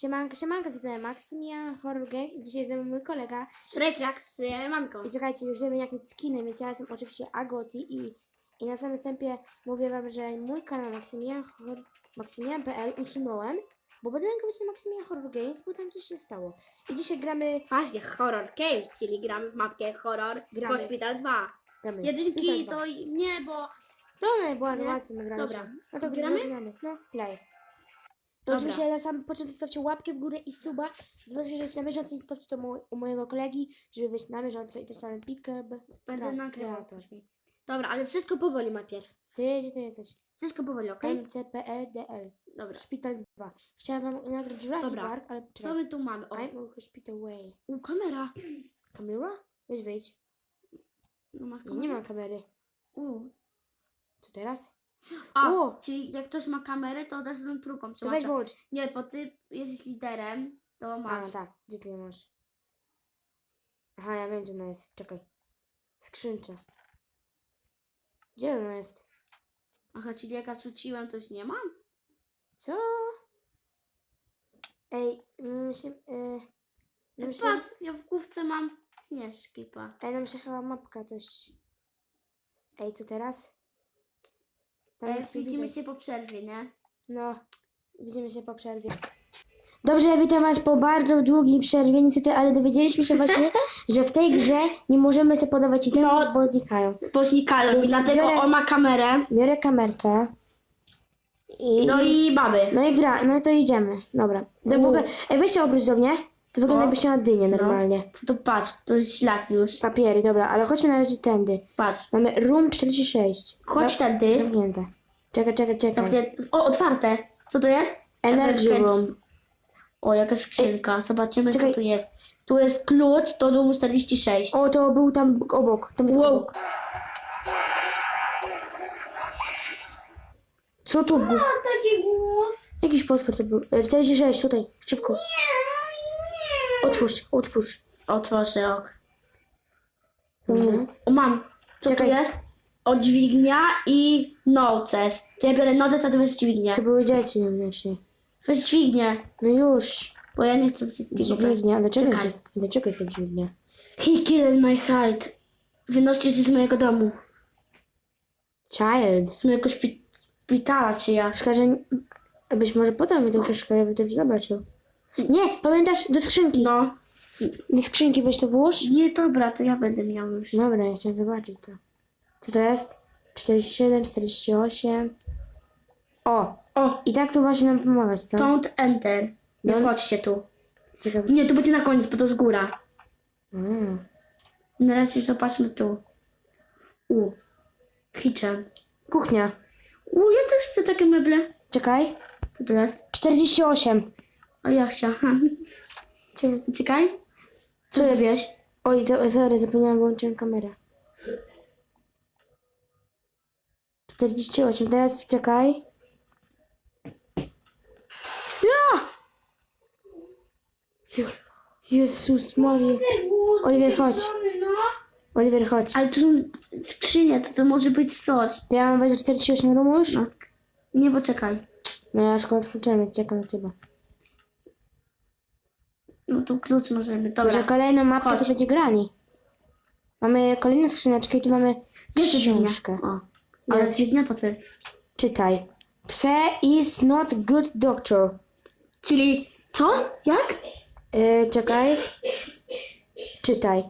Siemanko, siemanko, jestem Maksymilian Horror Games. Dzisiaj mną mój kolega. Szreklak z Manką. I słuchajcie, już wiemy jak mieć skiny, więc ja jestem oczywiście Agoti i, i na samym wstępie mówię wam, że mój kanał Maksymilian Hor- Maksymilian.pl usunąłem, bo będę nagrywać na Maksymilian Horror Games, bo tam coś się stało. I dzisiaj gramy... Właśnie, Horror Games, czyli gramy w mapkę Horror Gramy. Hospital 2. gramy Jedynki to nie, bo... To nie była Nie? łatwo nagrać. Dobra. No to Gramy? No, play. To Dobra. oczywiście na sam początek zostawcie łapkę w górę i suba. Zobaczcie, że na bieżąco i zostawcie to mu, u mojego kolegi, żeby być na bieżąco i też mamy pick-up. Będę nagrywał. później. Dobra, ale wszystko powoli najpierw. Ty, gdzie ty jesteś? Wszystko powoli, okej? MCPEDL. Dobra. Szpital 2. Chciałam wam nagrać Jurassic Dobra. Park, ale Co czekaj. my tu mamy? O, I'm Hospital Way. u, kamera. Kamera? Weź wyjdź. No, masz Nie, nie ma kamery. U. Co teraz? A, O! czyli jak ktoś ma kamerę, to też tą trupą To weź włącz. Nie, bo ty jesteś liderem, to A, masz. no tak. Gdzie ty ją masz? Aha, ja wiem, gdzie ona jest. Czekaj. Skrzyncze. Gdzie ona jest? Aha, czyli jak ja rzuciłem, to już nie mam? Co? Ej, myślę... Yy, no myślę Patrz, ja w główce mam śnieżki, pa. ej, nam się chyba mapka coś... Ej, co teraz? E, nie widzimy się po przerwie, nie? No, widzimy się po przerwie. Dobrze, witam Was po bardzo długiej przerwie, niestety, ale dowiedzieliśmy się właśnie, że w tej grze nie możemy sobie podawać itemów, No. bo znikają. Bo znikają i Więc dlatego biorę- on ma kamerę. Biorę kamerkę i... No i mamy. No i gra, no i to idziemy. Dobra. To w ogóle, ej, weź się obróć do mnie. To wygląda O. jakbyś miała dynię normalnie. Co to patrz, to jest ślad już. Papiery, dobra, ale chodźmy na razie tędy. Patrz. Mamy room 46. Chodź Za- tędy. Zamknięte. Czekaj, czekaj, czekaj. Zamknię- O, otwarte. Co to jest? Energy Emergency. room. O, jaka skrzynka. Zobaczymy, Czekaj. co tu jest. Tu jest klucz do domu 46. O, to był tam obok. Tam jest Wow. obok. Co tu było? taki głos. Jakiś potwór to był. E, 46, tutaj, szybko. Otwórz, otwórz. Otworzę, o. Mhm. O, mam. Co Czekaj. tu jest? O, dźwignia i noces. To ja biorę noces, a ty weź dźwignię. To były dzieci niewniośnie. Weź dźwignię, No już. bo ja nie chcę wszystkiego. Dźwignia, dlaczego Czekaj. jest, dlaczego jest dźwignia? He killed my hide. Wynoście się z mojego domu. Child. Z mojego szpi- szpitala, czy ja. Szkoda, że... Byś może podał mi tą książkę, ja bym to zobaczył. Nie, pamiętasz? Do skrzynki. No. Do skrzynki weź to włóż. Nie, dobra, to ja będę miał już. Dobra, ja chciałem zobaczyć to. Co to jest? 47, 48. O! O, I tak tu właśnie nam pomagać, co? don't enter. Nie No. wchodźcie tu. Ciekawe. Nie, to będzie na koniec, bo to z góra. Mm. Na razie zobaczmy tu. U. Kitchen. Kuchnia. U, ja też chcę takie meble. Czekaj. Co to jest? 48. O, ja chciałam. Cie- Czekaj. Co zrobiłeś? Oj, za- sorry, zapomniałam, wyłączyłem kamerę. 48, teraz czekaj. Ja! Je- Jezus Maria. Oliver, chodź. Oliver, chodź. Ale tu są skrzynie, to to może być coś. To ja mam wejść do 48 rumu już? No. Nie, poczekaj. No ja go otworzyłem, więc czekam na ciebie. No tu klucz możemy. Dobrze, Dobra. kolejną mapkę Chodź. to będzie grani. Mamy kolejną skrzyneczkę i tu mamy Jest dźwignia. książkę. O. Ale dźwignia po co jest? Czytaj. He is not good doctor. Czyli co? Jak? Yy, czekaj. Czytaj.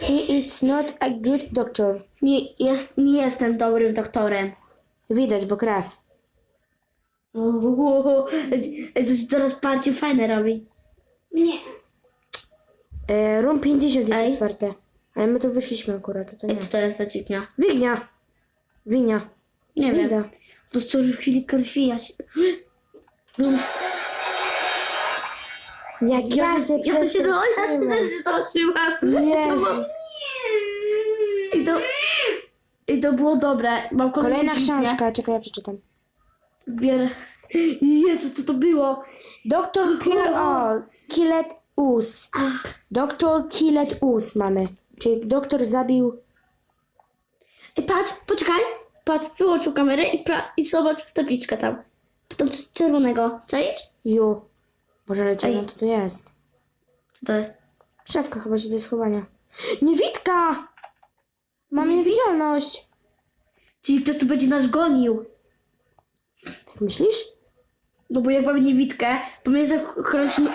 He is not a good doctor. Nie, jest, nie jestem dobrym doktorem. Widać, bo krew. Uuu, to coraz bardziej fajne robi. Nie. Yy, room 50 jest Ej. otwarte. Ale my tu wyszliśmy akurat, to, nie. Ej, co to jest za dźwignia? Wignia. Winia. Nie wiem. Winda. To co w chwili krwi ja się... Jak ja, się ja się do ja się też przestraszyłam. Jezu. I to... I to było dobre. Mam Kolejna dźwignię. książka, czekaj, ja przeczytam. Bierę... Jezu, co to było? Doktor Kill All. Killet Us. Doktor Killet Us mamy. Czyli doktor zabił... Ej, patrz, poczekaj. Patrz, wyłączył kamerę i, pra... i zobacz w tabliczkę tam. Tam coś czerwonego. Czaić? You. Boże, ale ciemno Ej. to tu jest. Co to jest? Szafka chyba się do schowania. Niewidka! Mamy niewidzialność. Czyli ktoś tu będzie nas gonił. Tak myślisz? No bo jak mamy niewidkę, pamiętaj, że chroniśmy...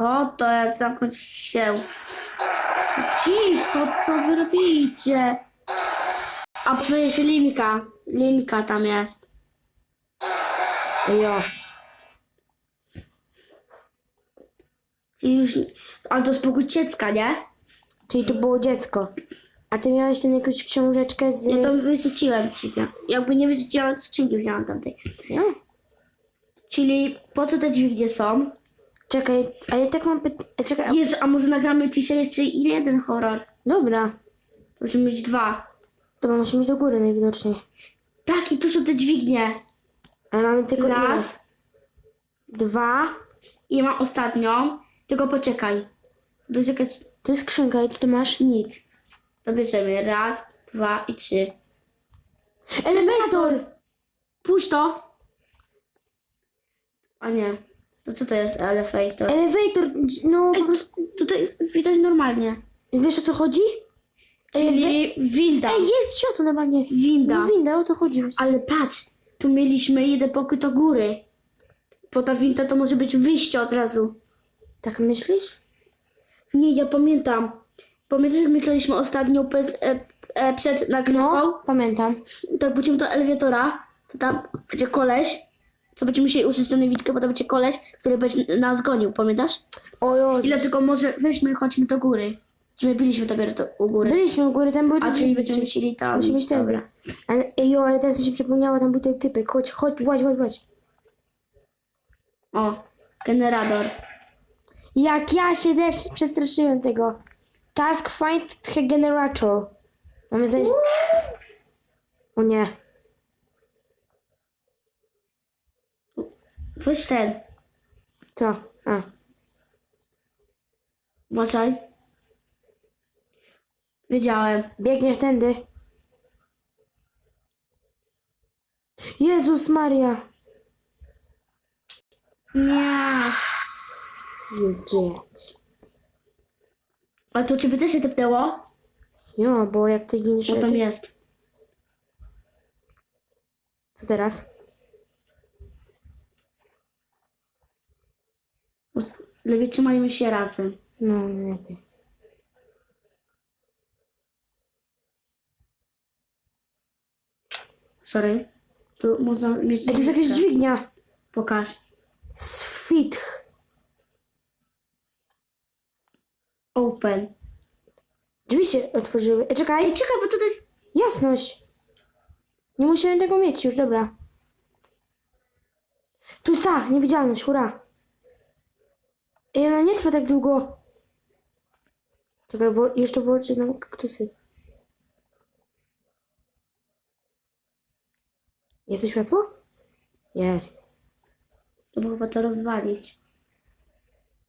Co to jest? Zamknąć się. Cicho, co wy robicie? A to jest linka. Linka tam jest. Jo. Czyli już... Ale to spokój dziecka, nie? Czyli to było dziecko. A ty miałeś tam jakąś książeczkę z... Ja to wyrzuciłem ci. nie? Jakby nie wyrzuciłam skrzynki, wzięłam tamtej. No. Czyli po co te dźwignie są? Czekaj, a ja tak mam pytanie... Czekaj, a... Jezu, a może nagramy dzisiaj jeszcze jeden horror? Dobra. To musimy mieć dwa. Dobra, musimy iść do góry najwidoczniej. Tak, i tu są te dźwignie. Ale mamy tylko ile? Raz. Dwa. I ja mam ostatnią. Tylko poczekaj. Doczekać Tu jest skrzynka i co ty masz? nic. To bierzemy. Raz, dwa i trzy. Elevator! Puść to. A nie. To co to jest elevator? Elevator, no po prostu... Tutaj widać normalnie. Wiesz o co chodzi? Czyli winda. Ej, jest światło normalnie. Winda. No winda, o to chodzi właśnie. Ale patrz, tu mieliśmy jeden pokój do góry. Bo ta winda to może być wyjście od razu. Tak myślisz? Nie, ja pamiętam. Pamiętasz, jak my graliśmy ostatnio bez, e, e, przed nagrywką? No, pamiętam. Tak, pójdziemy do elewatora, to tam będzie koleś, co będziemy musieli użyć tą niewidkę, bo tam będzie koleś, który będzie nas gonił, pamiętasz? O Jezu. Ile tylko może, weźmy, chodźmy do góry. Czy my byliśmy dopiero do, u góry. Byliśmy u góry, tam były A czyli będziemy musieli tam Musimy iść, dobra. Ale, ej, jo, ale teraz mi się przypomniało, tam był ten typek. Chodź, chodź, właź, właź, właź. O, generator. Jak ja się też przestraszyłem tego. Task find the generator. Mamy znaleźć... O nie. Weź ten, Co? A. uważaj. Wiedziałem. Biegniesz tędy. Jezus Maria. Nie. You did. A to ciebie też się tepnęło? Jo, bo jak ty giniesz... Co tam jest? Co teraz? Lepiej trzymajmy się razem. No, lepiej. Sorry. Tu można mieć... Ej, to jest jakaś dźwignia. Pokaż. Switch. Open. Drzwi się otworzyły. E, czekaj. Ej, czekaj, bo to jest... Jasność. Nie musimy tego mieć już, dobra. Tu jest ta, niewidzialność, hurra. Ej, ona nie trwa tak długo. Czekaj, wo- to włączę na kaktusy. Jest tu światło? Jest. To chyba to rozwalić.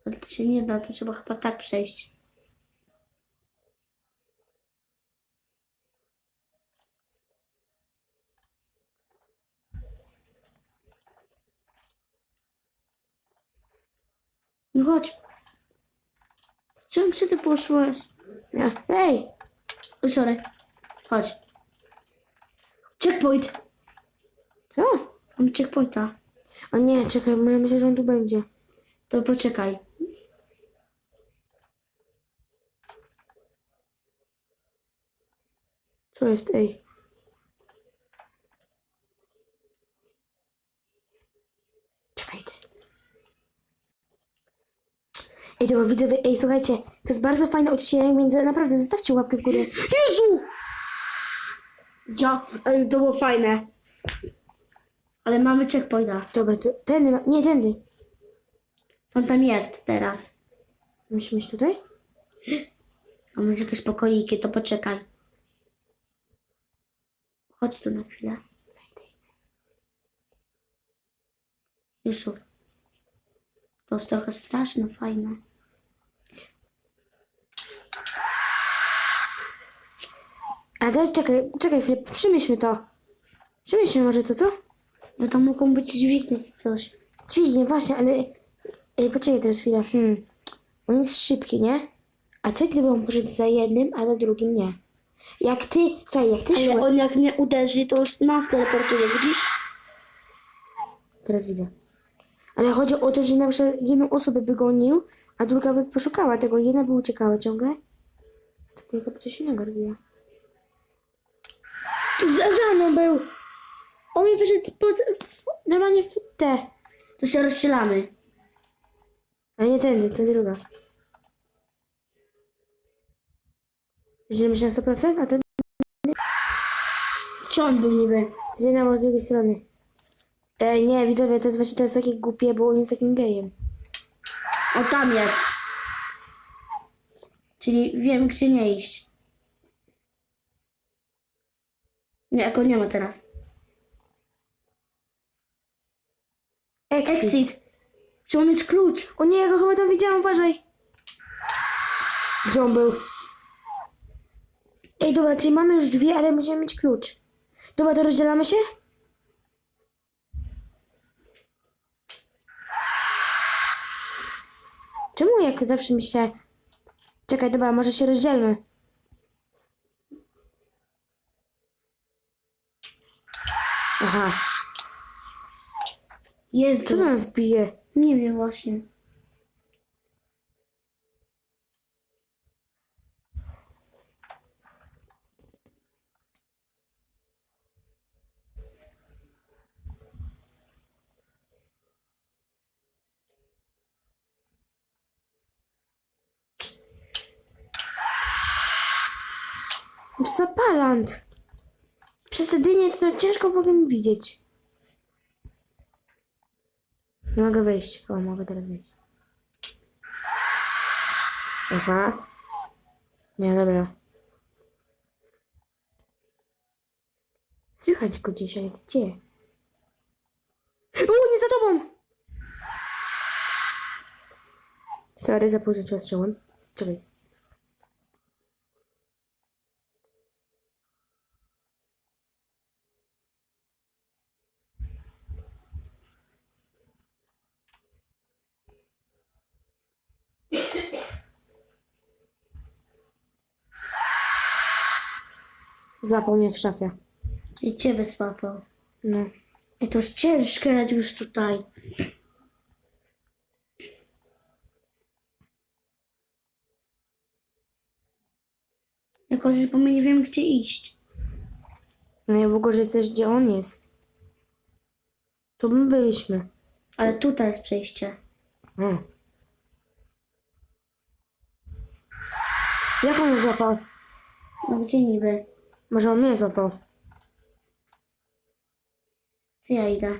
Ale to się nie da, to trzeba chyba tak przejść. No chodź. Czemu czy ty poszłaś? Nie. Ej! Sorry. Chodź. Checkpoint. Co? Mam checkpointa. O nie, czekaj, ja myślę, że on tu będzie. To poczekaj. Co jest, ej? Czekaj ty. Widzę, wy- ej, słuchajcie, to jest bardzo fajny odcinek, więc naprawdę zostawcie łapkę w górę. Jezu! Ja, ej, to było fajne. Ale mamy checkpointa. Dobra, to tędy, ma- nie, tędy. On tam jest teraz. Musimy iść tutaj? A może jakieś pokoiki, to poczekaj. Chodź tu na chwilę. Jusuf. To jest trochę straszne, fajne. A teraz czekaj, czekaj chwilę, przemyślmy to. Przemyślmy może to, co? No to mogą być dźwignie czy coś. Dźwignię, właśnie, ale... Ej, poczekaj teraz chwilę. Hmm. On jest szybki, nie? A co gdyby on poszedł za jednym, a za drugim nie? Jak ty, słuchaj, jak ty Ale szłeś... on jak mnie uderzy, to już nas teleportuje, widzisz? Teraz widzę. Ale chodzi o to, że na przykład jedną osobę by gonił, a druga by poszukała tego. Jedna by uciekała ciągle. To tylko by coś innego robiła. Za, mną był! On mi wyszedł po, normalnie w te. To się rozdzielamy. Ale nie tędy, to druga. Dzielimy się na 100%, a ten Czy on był niby? z jednej albo z drugiej strony. Ej, nie, widzowie, to jest właśnie teraz takie głupie, bo on jest takim gejem. O, tam jest. Czyli wiem, gdzie nie iść. Nie, go nie ma teraz. Exit. Exit. Trzeba mieć klucz. O nie, ja go chyba tam widziałam, uważaj. Gdzie on był? Ej, dobra, czyli mamy już drzwi, ale musimy mieć klucz. Dobra, to rozdzielamy się? Czemu jak zawsze mi się... Czekaj, dobra, może się rozdzielmy. Aha, Jest. co nas bije? Nie wiem właśnie. Zapalant. Przez te dynie to ciężko mogę widzieć. Nie mogę wejść. O, mogę teraz wejść. Aha. Nie, dobra. Słychać go ale gdzie? O, nie za tobą! Sorry, za późno cię ostrzegłem. Czekaj. Złapał mnie w szafie. I ciebie słapał. No. I to jest ciężkie już tutaj. Jako, że bo my nie wiem, gdzie iść. No i w ogóle, że też gdzie on jest. Tu my byliśmy. Ale tutaj jest przejście. O. Jak on złapał? No gdzie niby? Może on mnie złapał. Gdzie ja idę?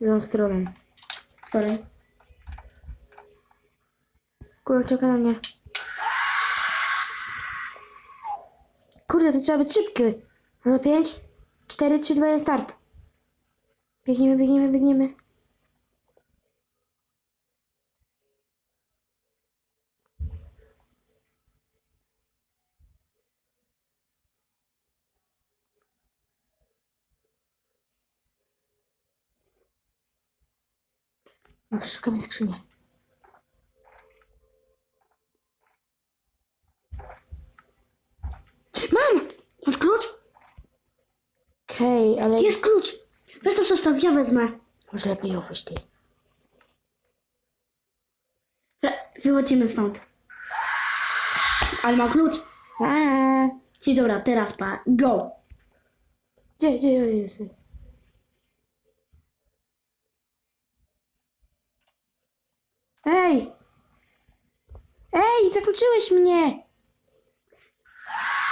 Z tą stroną. Sorry. Kurde, czeka na mnie. Kurde, to trzeba być szybki. No to 5, 4, 3, 2, 1, start. Biegniemy, biegniemy, biegniemy. Szukamy skrzynię. Mam! Masz klucz? Okej, ale Jest klucz! Weź to zostaw, ja wezmę. może lepiej ją. Le- Wychodzimy stąd. Ale ma klucz. Ci dobra, teraz pa. Go! Gdzie, gdzie jest? Ej! Ej, zakluczyłeś mnie!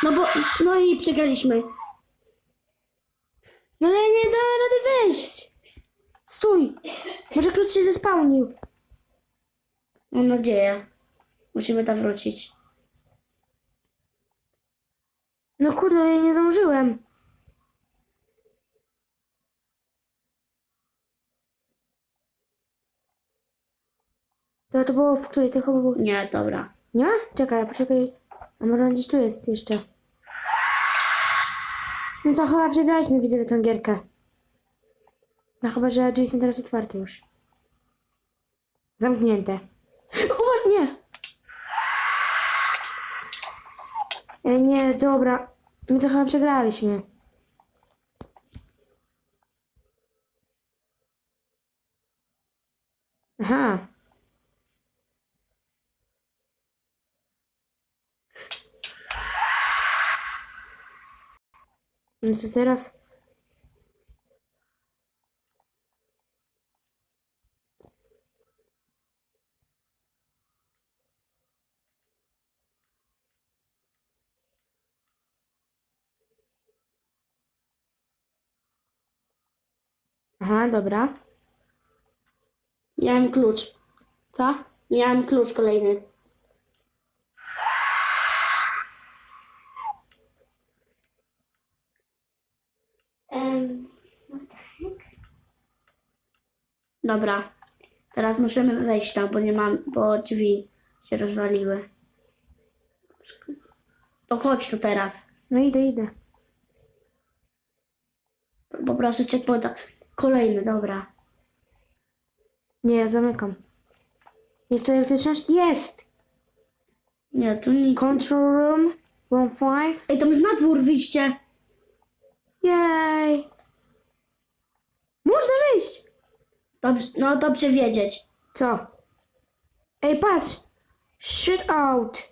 No bo, no i przegraliśmy. No ale ja nie dałem rady wejść! Stój! Może klucz się zespałnił. Mam nadzieję. Musimy tam wrócić. No kurde, ale ja nie zdążyłem. To, to było w której? Chyba było... Nie, dobra. Nie? Czekaj, poczekaj. A może on gdzieś tu jest jeszcze? No to chyba przegraliśmy, widzę tę gierkę. No chyba, że drzwi są teraz otwarte już. Zamknięte. Uważ, nie! Ej, nie, dobra. My to chyba przegraliśmy. Aha. No to teraz... Aha, dobra. Miałem klucz. Co? Miałem klucz kolejny. Dobra. Teraz musimy wejść tam, bo nie mam, bo drzwi się rozwaliły. To chodź tu teraz. No idę, idę. Poproszę cię poda. Kolejny, dobra. Nie, ja zamykam. Jest tu elektryczność? Jest! Nie, tu nic. Control room, room 5. Ej, tam jest na dwór wyjście. Jej! Można wyjść! Dobrze, no dobrze wiedzieć. Co? Ej, patrz! Shit out!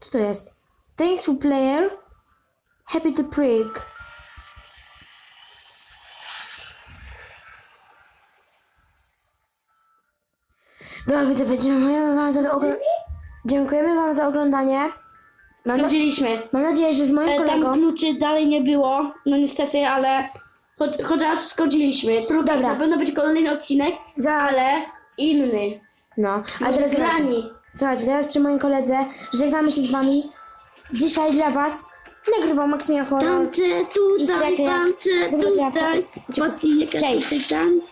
Co to jest? Thanks for player. Happy to prick. Dobra, widzowie, dziękujemy wam za to ogl- Dziękujemy wam za oglądanie. Mam, na- Skończyliśmy. mam nadzieję, że z moim E, kolegą... Tam kluczy dalej nie było, no niestety, ale cho- chociaż skończyliśmy. Trudno, Dobra. na pewno będzie kolejny odcinek, Za... ale inny. No, a teraz słuchajcie, grani. słuchajcie, teraz przy moim koledze żegnamy się z wami. Dzisiaj dla was nagrywał Maksymilian Horror. Tańczę tutaj, Instagram. tańczę Do zobaczenia. tutaj. Cześć. tańczę.